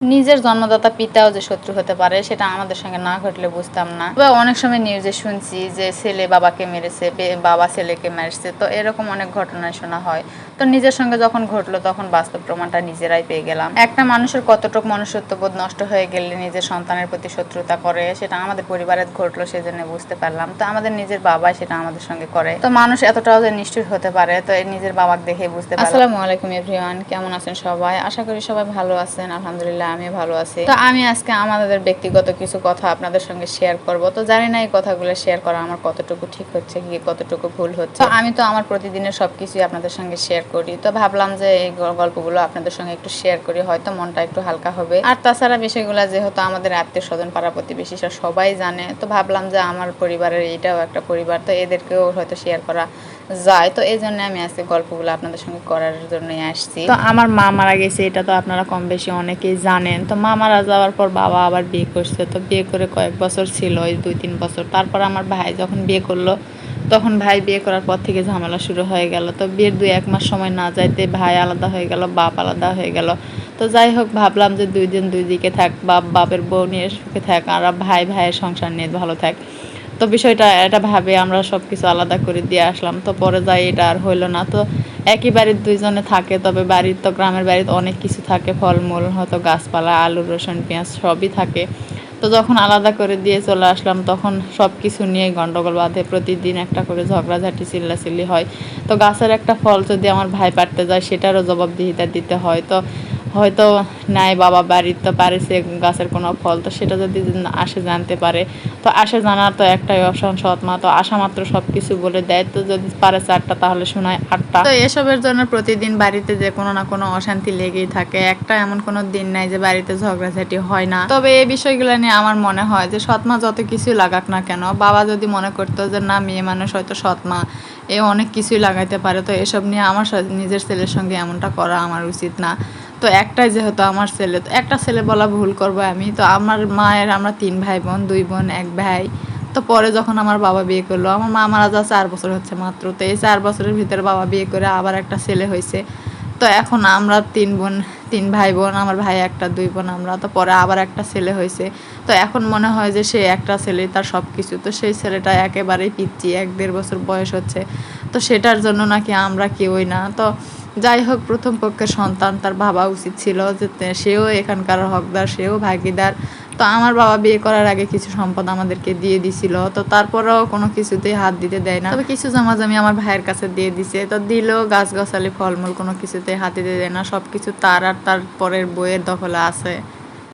নিজের জন্মদাতা পিতাও যে শত্রু হতে পারে, সেটা আমাদের সঙ্গে না ঘটলে বুঝতাম না। বা অনেক সময় নিউজে শুনছি যে ছেলে বাবাকে মেরেছে বাবা ছেলেকে মেরেছে, তো এরকম অনেক ঘটনা শোনা হয়। তো নিজের সঙ্গে যখন ঘটলো, তখন বাস্তব প্রমাণটা নিজেরাই পেয়ে গেলাম। একটা মানুষের কতটুকু মনুষ্যত্ববোধ নষ্ট হয়ে গেলে নিজের সন্তানের প্রতি শত্রুতা করে, সেটা আমাদের পরিবারে ঘটলো সেজন্য বুঝতে পারলাম। তো আমাদের নিজের বাবাই সেটা আমাদের সঙ্গে করে। তো মানুষ এতটাও যে নিষ্ঠুর হতে পারে, তো নিজের বাবাকে দেখে বুঝতে পারলাম। আসসালামু আলাইকুম, এভরিওয়ান। কেমন আছেন সবাই? আশা করি সবাই ভালো আছেন, আলহামদুলিল্লাহ। আমি ভালো আছি। তো আমি আজকে আমাদের ব্যক্তিগত কিছু কথা আপনাদের সঙ্গে শেয়ার করব। তো জানি না এই কথাগুলো শেয়ার করা আমার কতটুকু ঠিক হচ্ছে কি, কতটুকু ভুল হচ্ছে। আমি তো আমার প্রতিদিনের সবকিছুই আপনাদের সঙ্গে শেয়ার করি। তো ভাবলাম যে এই গল্পগুলো আপনাদের সঙ্গে একটু শেয়ার করি, হয়তো মনটা একটু হালকা হবে। আর তাছাড়া বিষয়গুলো যেহেতু আমাদের আত্মীয় স্বজন, পাড়া প্রতিবেশী সবাই জানে, তো ভাবলাম যে আমার পরিবারের এটাও একটা পরিবার, তো এদেরকেও হয়তো শেয়ার করা যায়। তো এই জন্য আমি আজকে গল্পগুলো আপনাদের সঙ্গে করার জন্যই আসছি। তো আমার মা মারা গেছে, এটা তো আপনারা কম বেশি অনেকেই জানেন। তো মা মারা যাওয়ার পর বাবা আবার বিয়ে করছে। তো বিয়ে করে কয়েক বছর ছিল, ওই দুই তিন বছর। তারপর আমার ভাই যখন বিয়ে করল, তখন ভাই বিয়ে করার পর থেকে ঝামেলা শুরু হয়ে গেল। তো বিয়ের দুই এক মাস সময় না যাইতে ভাই আলাদা হয়ে গেল, বাপ আলাদা হয়ে গেল। তো যাই হোক, ভাবলাম যে দুই দিন দুই দিকে থাক, বাপ, বাপের বউ নিয়ে সুখে থাক, আর ভাই ভাইয়ের সংসার নিয়ে ভালো থাক। তো বিষয়টা, এটা ভাবে আমরা সব কিছু আলাদা করে দিয়ে আসলাম। তো পরে যাই, এটা আর হইল না। তো একই বাড়ির দুইজনে থাকে, তবে বাড়ির তো গ্রামের বাড়িতে অনেক কিছু থাকে। ফলমূল, হয়তো গাছপালা, আলু, রসুন, পেঁয়াজ, সবই থাকে। তো যখন আলাদা করে দিয়ে চলে আসলাম, তখন সব কিছু নিয়ে গন্ডগোল বাঁধে। প্রতিদিন একটা করে ঝগড়াঝাটি, চিল্লাচিল্লি হয়। তো গাছের একটা ফল যদি আমার ভাই পাড়তে যায়, সেটারও জবাবদিহিতা দিতে হয়। তো হয়তো নাই, বাবা বাড়ির তো পারেছে গাছের কোনো ফল, তো সেটা যদি আসে জানতে পারে। তো আসে জানার তো একটাই অপশন সৎ মা। তো আসা মাত্র সব কিছু বলে দেয়। তো যদি পারে চারটা, তাহলে শোনায় আটটা। তো এসবের জন্য প্রতিদিন বাড়িতে যে কোনো না কোনো অশান্তি লেগেই থাকে। একটা এমন কোনো দিন নাই যে বাড়িতে ঝগড়াঝাটি হয় না। তবে এই বিষয়গুলো নিয়ে আমার মনে হয় যে সৎ মা যত কিছুই লাগাক না কেন, বাবা যদি মনে করতো যে না, মেয়ে মানুষ হয়তো সৎ মা, এ অনেক কিছুই লাগাইতে পারে। তো এসব নিয়ে আমার নিজের ছেলের সঙ্গে এমনটা করা আমার উচিত না। তো একটাই যেহেতু আমার ছেলে, তো একটা ছেলে বলা ভুল করব আমি। তো আমার মায়ের আমরা তিন ভাই বোন দুই বোন, এক ভাই। তো পরে যখন আমার বাবা বিয়ে করল, আমার মা মারা যা চার বছর হচ্ছে মাত্র। তো এই চার বছরের ভিতরে বাবা বিয়ে করে আবার একটা ছেলে হয়েছে। তো এখন আমরা তিন বোন, তিন ভাই বোন আমার ভাই একটা, দুই বোন আমরা। তো পরে আবার একটা ছেলে হয়েছে। তো এখন মনে হয় যে সে একটা ছেলে, তার সব কিছু তো সেই ছেলেটা একেবারেই পিচ্ছি এক দেড় বছর বয়স হচ্ছে। তো সেটার জন্য নাকি আমরা কেউই না। তো যাই হোক, প্রথম পক্ষের সন্তান তার ভাবা উচিত ছিল যে সেও এখানকার হকদার, সেও ভাগিদার। তো আমার বাবা বিয়ে করার আগে কিছু সম্পদ আমাদেরকে দিয়ে দিছিল। তো তারপরেও কোনো কিছুতেই হাত দিতে দেয় না। তবে কিছু জমাজমি আমার ভাইয়ের কাছে দিয়ে দিছে। তো দিলেও গাছ গাছালি ফলমূল কোনো কিছুতেই হাত দিতে দেয় না। সব কিছু তার আর তার পরের বইয়ের দখলে আছে।